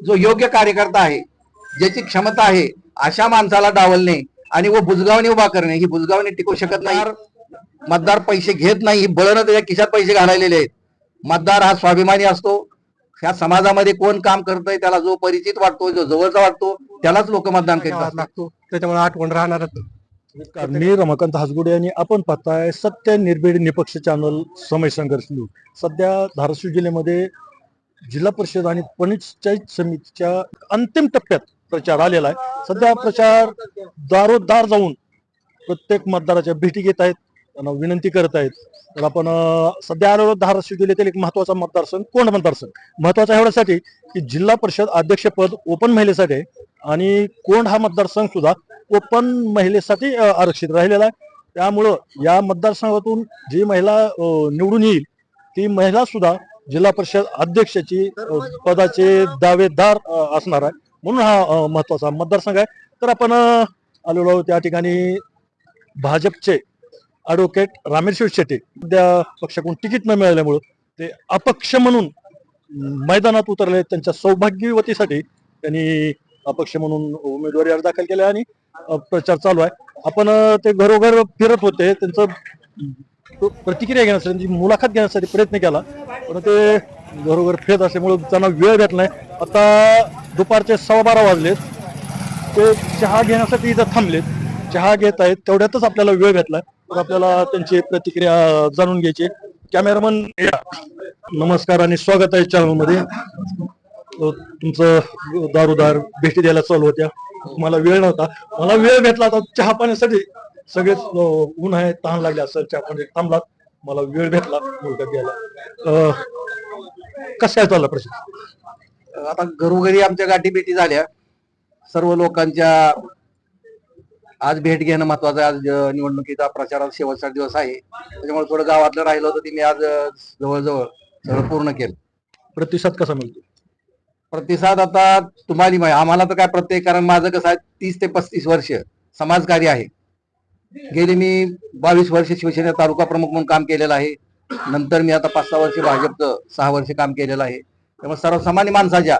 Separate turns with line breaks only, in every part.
जो योग्य कार्यकर्ता आहे ज्याची क्षमता आहे अशा माणसाला डावलणे आणि व बुजगावणी उभा करणे ही बुजगावणी टिकू शकत नाही. मतदार पैसे घेत नाही ही बळनं त्याच्या खिशात पैसे घालायलेले आहेत. मतदार हा स्वाभिमानी असतो. ह्या समाजामध्ये कोण काम करतंय त्याला जो परिचित वाटतो जो जवळचा वाटतो त्यालाच लोक मतदान करीत असतात.
लागतो. त्याच्यामुळे आठवण राहणारच
मी रमाकांत हासगुडे आणि आपण पाहताय सत्य निर्भीड निपक्ष चॅनल समय संघर्ष न्यूज सध्या धाराशिव जिल्ह्यामध्ये जिल्हा परिषद आणि पंचायत समितीच्या अंतिम टप्प्यात प्रचार आलेला आहे. सध्या प्रचार दारोदार जाऊन प्रत्येक मतदाराच्या भेटी घेत आहेत त्यांना विनंती करत आहेत. तर आपण सध्या आलेलो धाराशिव जिल्ह्यातील एक महत्त्वाचा मतदारसंघ कोण मतदारसंघ. महत्त्वाचा एवढ्यासाठी की जिल्हा परिषद अध्यक्षपद ओपन महिलेसाठी आहे आणि कोंड हा मतदारसंघ सुद्धा ओपन महिलेसाठी आरक्षित राहिलेला आहे. त्यामुळं या मतदारसंघातून जी महिला निवडून येईल ती महिला सुद्धा जिल्हा परिषद अध्यक्षाची पदाचे दावेदार असणार आहे. म्हणून हा महत्त्वाचा मतदारसंघ आहे. तर आपण आलेलो आहोत त्या ठिकाणी भाजपचे ॲडव्होकेट रामेश्वर शेट्टी. सध्या पक्षाकडून तिकीट न मिळाल्यामुळं ते अपक्ष म्हणून मैदानात उतरले. त्यांच्या सौभाग्यवतीसाठी त्यांनी अपक्ष म्हणून उमेदवारी अर्ज दाखल केला आणि प्रचार चालू आहे. आपण ते घरोघर फिरत होते. त्यांचं तो प्रतिक्रिया घेण्यासाठी म्हणजे मुलाखत घेण्यासाठी प्रयत्न केला. पण ते घरोघर फिरत असल्यामुळे त्यांना वेळ भेटला नाही. आता दुपारचे सव्वा बारा वाजलेत ते चहा घेण्यासाठी इथं थांबलेत. चहा घेत आहेत. तेवढ्यातच आपल्याला वेळ भेटलाय तर आपल्याला त्यांची प्रतिक्रिया जाणून घ्यायची. कॅमेरामन या. नमस्कार आणि स्वागत आहे चॅनलमध्ये तुमचं दारोदार भेटी द्यायला चालू होत्या. मला वेळ नव्हता. मला वेळ भेटला आता चहा पाण्यासाठी. सगळेच ऊन आहे तहान लागले चहा पाणी थांबलात. मला वेळ भेटला मुलगा द्यायला कसं काय चालला प्रश्न?
आता घरोघरी आमच्या गाठी भेटी झाल्या. सर्व लोकांच्या आज भेट घेणं महत्वाचं आज निवडणुकीचा प्रचाराचा शेवटचा दिवस आहे. त्याच्यामुळे थोडं गावातलं राहिलं होतं ते मी आज जवळजवळ सगळं पूर्ण केलं.
प्रतिसाद कसा मिळतो
प्रतिसाद आता तुम्हाला आम्हाला तर काय प्रत्येक कारण माझं कसं आहे तीस ते पस्तीस वर्ष समाजकार्य आहे. गेली मी बावीस वर्ष शिवसेना तालुका प्रमुख म्हणून काम केलेलं आहे. नंतर मी आता पाच सहा वर्ष भाजपचं सहा वर्ष काम केलेलं आहे. त्यामुळे सर्वसामान्य माणसाच्या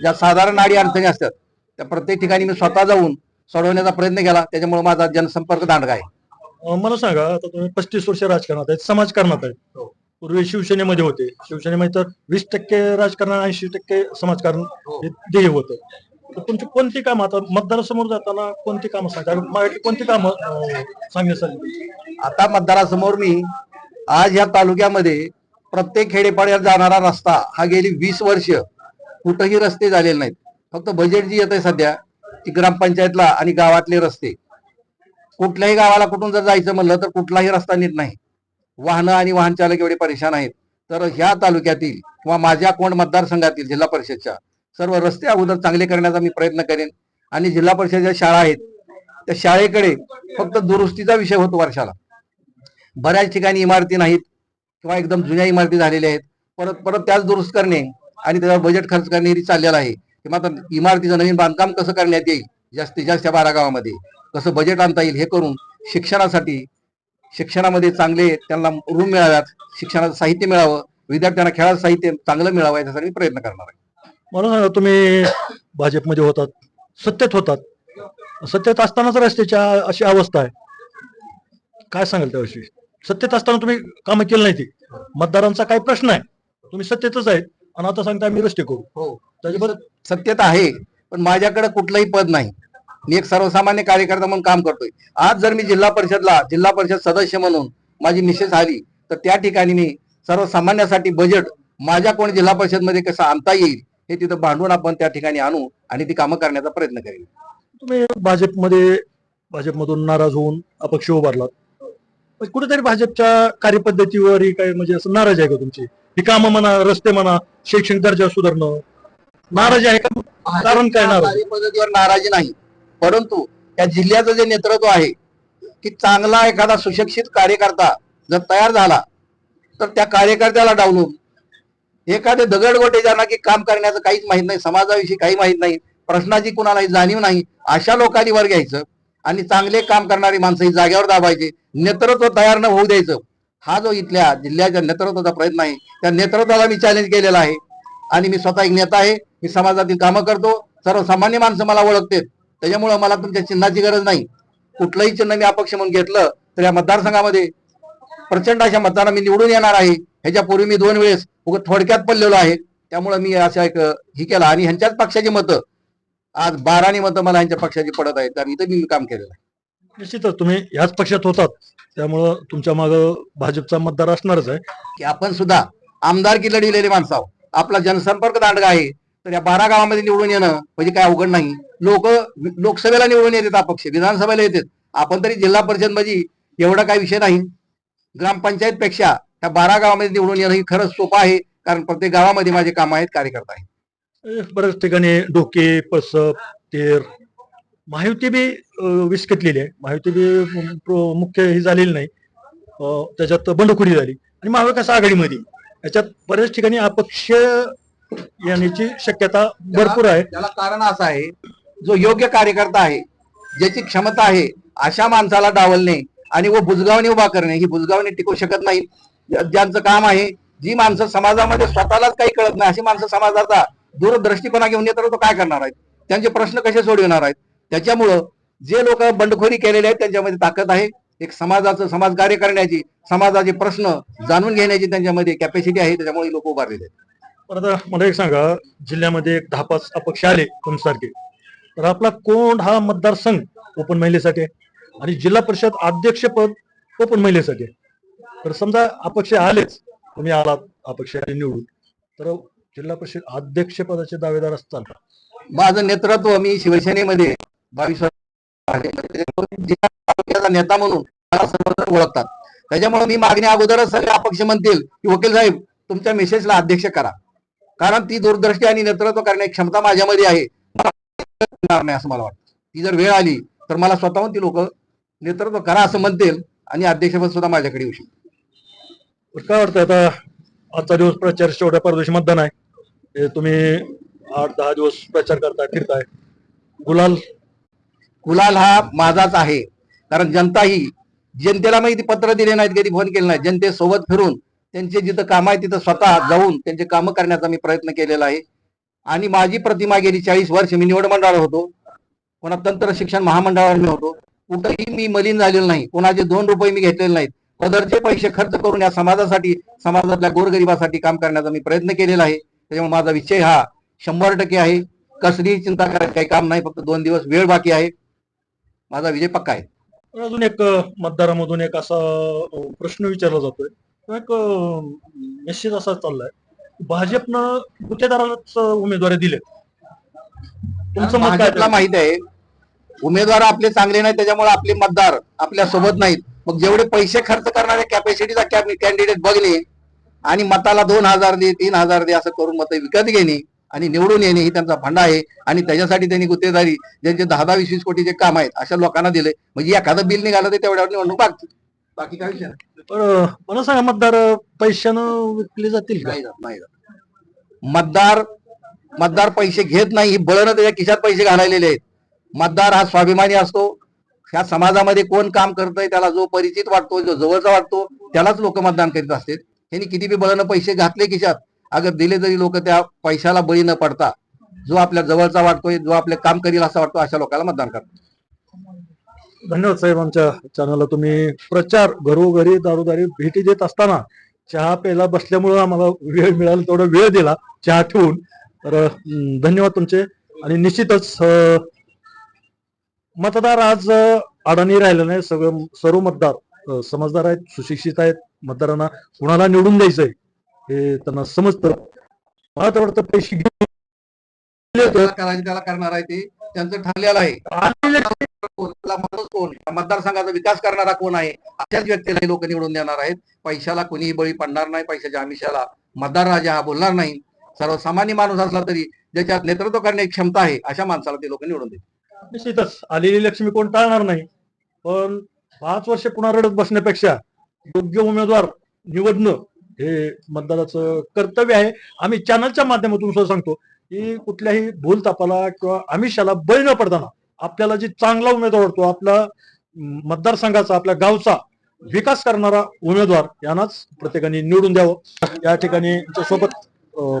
ज्या साधारण अडी अडचणी असतात त्या प्रत्येक ठिकाणी मी स्वतः जाऊन सोडवण्याचा प्रयत्न केला. त्याच्यामुळे माझा जनसंपर्क दांडगा आहे.
मला सांगा आता तुम्ही पस्तीस वर्ष राजकारणात आहेत समाजकारणात आहेत.
हो.
पूर्वी शिवसेनेमध्ये होते. शिवसेनेमध्ये तर वीस टक्के राजकारण ऐंशी टक्के समाजकारण
हो.
ध्येय होतं. तुमची कोणती कामं आता मतदारासमोर जाताना कोणती कामं सांगा? कोणती कामं सांगण्यासाठी
आता मतदारासमोर मी आज या तालुक्यामध्ये प्रत्येक खेडेपाड्यात जाणारा रस्ता हा गेली वीस वर्ष कुठंही रस्ते झालेले नाहीत. फक्त बजेट जी येत आहे सध्या ती ग्रामपंचायतला आणि गावातले रस्ते. कुठल्याही गावाला कुठून जर जायचं म्हणलं तर कुठलाही रस्ता नीट नाही. वाहनं आणि वाहन चालक एवढे परेशान आहेत. तर ह्या तालुक्यातील किंवा माझ्या कोण मतदारसंघातील जिल्हा परिषदच्या सर्व रस्ते अगोदर चांगले करण्याचा मी प्रयत्न करेन. आणि जिल्हा परिषदेच्या शाळा आहेत त्या शाळेकडे फक्त दुरुस्तीचा विषय होतो वर्षाला. बऱ्याच ठिकाणी इमारती नाहीत किंवा एकदम जुन्या इमारती झालेल्या आहेत. परत परत त्याच दुरुस्त करणे आणि त्याच्यावर बजेट खर्च करणे हे चाललेलं आहे. किंवा आता इमारतीचं नवीन बांधकाम कसं करण्यात येईल जास्तीत जास्त या बारा गावामध्ये? कसं बजेट आणता येईल हे करून शिक्षणासाठी शिक्षणामध्ये चांगले त्यांना रूम मिळाव्यात शिक्षणाचं साहित्य मिळावं विद्यार्थ्यांना खेळाचं साहित्य चांगलं मिळावं याच्यासाठी मी प्रयत्न करणार आहे.
मला सांगा तुम्ही भाजपमध्ये होतात सत्तेत होतात. सत्तेत असतानाच रस्त्याच्या अशी अवस्था आहे. काय सांगाल त्याविषयी? सत्तेत असताना तुम्ही कामं केली नाही ती मतदारांचा काय प्रश्न आहे. तुम्ही सत्तेतच आहेत. आणि आता सांगता आम्ही रस्ते करू.
हो.
त्याच्याबरोबर
सत्यता आहे पण माझ्याकडे कुठलंही पद नाही. मी एक सर्वसामान्य कार्यकर्ता म्हणून काम करतोय. आज जर मी जिल्हा परिषदला जिल्हा परिषद सदस्य म्हणून माझी मिसेस आली तर त्या ठिकाणी मी सर्वसामान्यासाठी बजेट माझ्या कोण जिल्हा परिषदमध्ये कसं आणता येईल हे तिथं भांडून आपण त्या ठिकाणी आणू आणि ती कामं करण्याचा प्रयत्न करेन.
तुम्ही भाजपमध्ये भाजपमधून नाराज होऊन अपक्ष उभारलात. कुठेतरी भाजपच्या कार्यपद्धतीवर ही काही म्हणजे असं नाराज आहे का तुमची? ही कामं म्हणा रस्ते म्हणा शैक्षणिक दर्जा सुधारणं नाराजी आहे का? कारण काय नाराज?
सरकारी पद्धतीवर नाराजी नाही. परंतु त्या जिल्ह्याचं जे नेतृत्व आहे की चांगला एखादा सुशिक्षित कार्यकर्ता जर तयार झाला तर त्या कार्यकर्त्याला डावलून एखादे दगडगोटे ज्यांना की काम करण्याचं काहीच माहीत नाही समाजाविषयी काही माहीत नाही प्रश्नाची कुणालाही जाणीव नाही अशा लोकांनी वर घ्यायचं आणि चांगले काम करणारी माणसं ही जागेवर दाबायचे नेतृत्व तयार न होऊ द्यायचं. हा जो इथल्या जिल्ह्याच्या नेतृत्वाचा प्रयत्न आहे त्या नेतृत्वाला मी चॅलेंज केलेला आहे. आणि मी स्वतः एक नेता आहे मी समाजातील कामं करतो सर्वसामान्य माणसं मला ओळखते त्याच्यामुळं मला तुमच्या चिन्हाची गरज नाही. कुठलंही चिन्ह मी अपक्ष म्हणून घेतलं तर या मतदारसंघामध्ये प्रचंड अशा मतदारांना मी निवडून येणार आहे. ह्याच्यापूर्वी मी दोन वेळेस उगाच थोडक्यात पडलेलो आहे. त्यामुळे मी अशा एक ही केला. आणि ह्यांच्याच पक्षाची मतं. आज बारानी मतं मला ह्यांच्या पक्षाची पडत आहेत. आणि इथं मी काम केलेलं आहे.
निश्चितच तुम्ही ह्याच पक्षात होतात. त्यामुळं तुमच्या मागं भाजपचा मतदार असणारच आहे.
की आपण सुद्धा आमदारकी लढविलेले माणसं आहोत. आपला जनसंपर्क दांडगा आहे. तर या बारा गावामध्ये निवडून येणं म्हणजे काय अवघड नाही. लोक लोकसभेला निवडून येतात अपक्ष विधानसभेला येतात. आपण तरी जिल्हा परिषदमध्ये एवढा काही विषय नाही. ग्रामपंचायत पेक्षा त्या बारा गावामध्ये निवडून येणं ही खरंच सोपं आहे कारण प्रत्येक गावामध्ये माझे काम आहेत कार्यकर्ता आहेत.
बऱ्याच ठिकाणी डोके पळसप तेर महायुती बी विस्कटलेली आहे. महायुती बी मुख्य ही झालेली नाही. त्याच्यात बंडखोरी झाली. आणि महाविकास आघाडीमध्ये. याच्यात बऱ्याच ठिकाणी अपक्ष येण्याची शक्यता भरपूर आहे.
त्याला कारण असं आहे जो योग्य कार्यकर्ता आहे ज्याची क्षमता आहे अशा माणसाला डावलणे आणि व बुजगावणी उभा करणे ही बुजगावणी टिकू शकत नाही. ज्यांचं काम आहे जी माणसं समाजामध्ये स्वतःलाच काही कळत नाही अशी माणसं समाजाचा दूरदृष्टीपणा घेऊन येतात तो काय करणार आहेत? त्यांचे प्रश्न कसे सोडविणार आहेत? त्याच्यामुळं जे लोक बंडखोरी केलेले आहेत त्यांच्यामध्ये ताकद आहे. एक समाजाचं समाजकार्य करण्याची समाजाचे प्रश्न जाणून घेण्याची त्यांच्यामध्ये कॅपॅसिटी आहे त्याच्यामुळे लोक उभारलेले आहेत.
परत मला एक सांगा जिल्ह्यामध्ये एक दहा पाच अपक्ष आले तुमसारखे. तर आपला कोण हा मतदारसंघ ओपन महिलेसाठी आणि जिल्हा परिषद अध्यक्षपद ओपन महिलेसाठी तर समजा अपक्ष आलेच तुम्ही आलात अपक्ष आले निवडून. तर जिल्हा परिषद अध्यक्षपदाचे दावेदार असतात
माझं नेतृत्व मी शिवसेनेमध्ये बावीस जिल्हा नेता म्हणून मला सर्वजण ओळखतात. त्याच्यामुळे मी मागणी अगोदरच सगळे अपक्ष म्हणतील की वकील साहेब तुमच्या मेसेजला अध्यक्ष करा. कारण ती दूरदृष्टी आणि नेतृत्व करण्याची क्षमता माझ्यामध्ये आहे. नाही असं मला वाटतं. ती जर वेळ आली तर मला स्वतःहून ती लोक नेतृत्व करा असं म्हणतील आणि अध्यक्षपद सुद्धा माझ्याकडे येऊ शकते.
काय वाटतं आता? आजचा दिवस प्रचार शेवट्या परदेशी मतदान आहे. हे तुम्ही आठ दहा दिवस प्रचार करताय फिरताय. गुलाल?
गुलाल हा माझाच आहे. कारण जनता ही जनतेला माहिती पत्र दिले नाहीत कधी फोन केले नाही जनतेसोबत फिरून त्यांचे जिथं काम आहे तिथं स्वतः जाऊन त्यांचे कामं करण्याचा मी प्रयत्न केलेला आहे. आणि माझी प्रतिमा गेली चाळीस वर्ष मी निवड मंडळावर होतो. कोणा तंत्र शिक्षण महामंडळावर मी होतो. कुठंही मी मलिन झालेलो नाही. कोणाचे दोन रुपये मी घेतलेले नाहीत. पदरचे पैसे खर्च करून या समाजासाठी समाजातल्या गोरगरिबासाठी काम करण्याचा मी प्रयत्न केलेला आहे. त्याच्यामुळे माझा विषय हा शंभर टक्के आहे. कसलीही चिंता करायचं काही काम नाही फक्त दोन दिवस वेळ बाकी आहे. माझा विजय पक्का आहे.
अजून एक मतदारामधून एक असा प्रश्न विचारला जातोय. तो एक मेसेज असा चाललाय. भाजपनं गुत्तेदारालाच उमेदवारी दिले तुमचं
भाजपला माहीत आहे. उमेदवार आपले चांगले नाहीत त्याच्यामुळे आपले मतदार आपल्यासोबत नाहीत. मग जेवढे पैसे खर्च करणारे कॅपॅसिटीचा कॅन्डिडेट बघणे आणि मताला दोन हजार दे तीन हजार दे असं करून मत विकत घेणे आणि निवडून येणे ही त्यांचा फंडा आहे. आणि त्याच्यासाठी त्यांनी गुत्तेदारी ज्यांचे दहा दहा वीस वीस कोटीचे काम आहेत अशा लोकांना दिले. म्हणजे एखादं बिल निघालं तर तेवढ्यावर निवडणूक बाकी बाकी काय
अ, मला सांगा मतदार पैशानं विकले जातील
नाही जात, नाही जात. मतदार मतदार पैसे घेत नाही ही बळनं त्याच्या खिशात पैसे घालायलेले आहेत. मतदार हा स्वाभिमानी असतो ह्या समाजामध्ये कोण काम करतंय त्याला जो परिचित वाटतो जो जवळचा वाटतो त्यालाच लोक मतदान करीत असतात. त्यांनी किती बी बळानं पैसे घातले खिशात अगर दिले तरी लोक त्या पैशाला बळी न पडता जो आपल्या जवळचा वाटतोय जो आपले काम करील असा वाटतो अशा लोकांना मतदान करतो
धन्यवाद साहेब आमच्या चॅनलला तुम्ही प्रचार घरोघरी दारोदारी भेटी देत असताना चहा प्यायला बसल्यामुळं आम्हाला वेळ मिळाला तेवढा वेळ दिला चहा ठेवून. तर धन्यवाद तुमचे. आणि निश्चितच मतदार आज अडाणी राहिलं नाही. सगळं सर्व मतदार समजदार आहेत सुशिक्षित आहेत. मतदारांना कुणाला निवडून द्यायचंय हे त्यांना समजतं. मला तर वाटतं पैसे
त्याला करणार आहे ते. त्यांचं ठरलेलं आहे. कोण? मतदारसंघाचा विकास करणारा कोण आहे? अशाच व्यक्तीला लोक निवडून देणार आहेत. पैशाला कोणीही बळी पडणार नाही पैशाच्या आमिषाला. मतदार राजा हा बोलणार नाही. सर्वसामान्य माणूस असला तरी ज्याच्यात नेतृत्व करण्याची क्षमता आहे अशा माणसाला ते लोक निवडून देतात
निश्चितच. आलेली लक्ष्मी कोण टाळणार नाही. पण पाच वर्ष पुन्हा रडत बसण्यापेक्षा योग्य उमेदवार निवडणं हे मतदाराचं कर्तव्य आहे. आम्ही चॅनलच्या माध्यमातून सुद्धा सांगतो की कुठल्याही भूलतापाला किंवा आमिषाला बळी न पडताना आपल्याला जी चांगला उमेदवार वाटतो आपला मतदारसंघाचा आपल्या गावचा विकास करणारा उमेदवार यांनाच प्रत्येकाने निवडून द्यावं. या ठिकाणी सोबत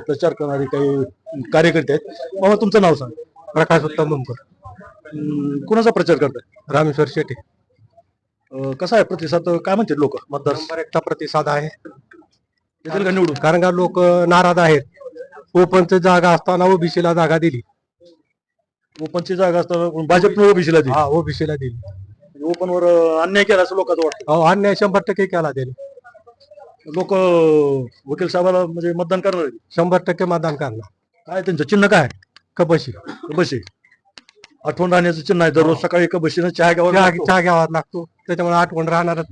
प्रचार करणारे काही कार्यकर्ते आहेत. बाबा तुमचं नाव सांग.
प्रकाश उत्तम मुंबकर
अं, कुणाचा प्रचार करताय?
रामेश्वर शेटे
अं, कसा आहे प्रतिसाद? काय म्हणतात लोक? मतदार
एकचा प्रतिसाद आहे.
येतील का निवडून?
कारण का लोक नाराज आहेत? ओपनची जागा असताना ओबीसीला जागा दिली.
ओपनची जागा असताना भाजपनं ओबीसीला दिली.
हा ओबीसीला दिली.
ओपनवर अन्याय केला असं लोकांचं वाटतं.
अहो अन्याय शंभर टक्के केला दिली
लोक वकील साहेबाला म्हणजे मतदान करणार आहेत.
शंभर टक्के मतदान करणार.
काय त्यांचं? चिन्ह काय
कबशी
कबशी आठवण राहण्याचं चिन्ह आहे. दररोज सकाळी कबशीनं चहा घ्यावं
चहा घ्यावा लागतो. त्याच्यामुळे आठवण राहणारच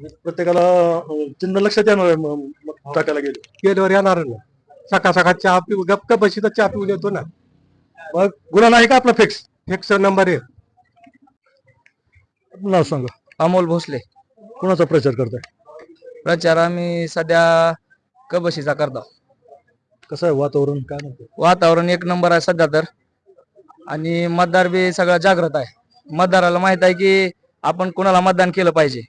प्रत्येकाला अं, चिन्ह लक्षात येणार आहे. म- मग टाकायला गेले.
गेल्यावर येणार ना. सकाळ सकाळ चहा पिऊ गप कबशी तर चहा पिऊन येतो ना.
मग गुन्हा नाही का आपला फिक्स
फिक्स नंबर एक.
नाव सांगा.
अमोल भोसले.
कोणाचा प्रचार करताय?
प्रचार आम्ही सध्या कबशीचा करतो.
कसं आहे वातावरण? काय म्हणतो
वातावरण एक नंबर आहे सध्या तर. आणि मतदार बी सगळा जागृत आहे. मतदाराला माहीत आहे की आपण कुणाला मतदान केलं पाहिजे?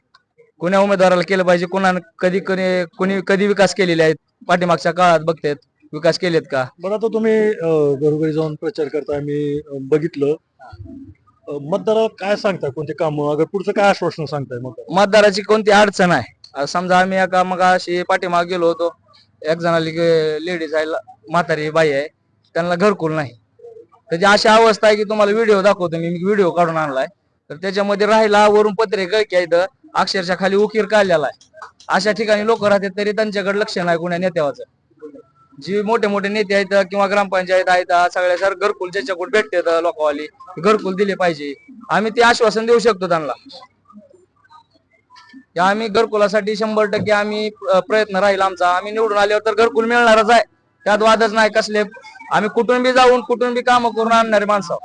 कोण्या उमेदवाराला केलं पाहिजे? कुणा कधी कधी कोणी कधी विकास केलेले आहेत? पाठीमागच्या काळात बघतेत विकास केलेत का?
बरं आता तुम्ही अं, घरोघरी जाऊन प्रचार करताय मी अं, बघितलं. अं, मतदाराला काय सांगताय? कोणते काम? अगर पुढचं काय आश्वासन सांगताय मग
मतदाराची कोणती अडचण आहे? आता समजा आम्ही एका मग अशी पाठीमाग गेलो होतो. एक जणाली लेडीज आहे म्हातारी बाई आहे. त्यांना घरकुल नाही. त्याची अशी अवस्था आहे की तुम्हाला व्हिडिओ दाखवतो मी. व्हिडिओ काढून आणलाय. तर त्याच्यामध्ये राहिला वरून पत्रे गळकी अक्षरशः खाली उकीर काढलेला आहे. अशा ठिकाणी लोक राहतात तरी त्यांच्याकडे लक्ष नाही कुण्या नेत्यावाचं. जी मोठे मोठे नेते आहेत किंवा ग्रामपंचायत आहेत सगळ्या सर घरकुल ज्याच्याकडे भेटते लोकवाली घरकुल दिले पाहिजे. आम्ही ते आश्वासन देऊ शकतो त्यांना. आम्ही घरकुलासाठी शंभर टक्के आम्ही प्रयत्न राहील आमचा. आम्ही निवडून आल्यावर तर घरकुल मिळणारच आहे. त्यात वादच नाही कसले. आम्ही कुठून बी जाऊन कुठून बी काम करून आणणारे माणसं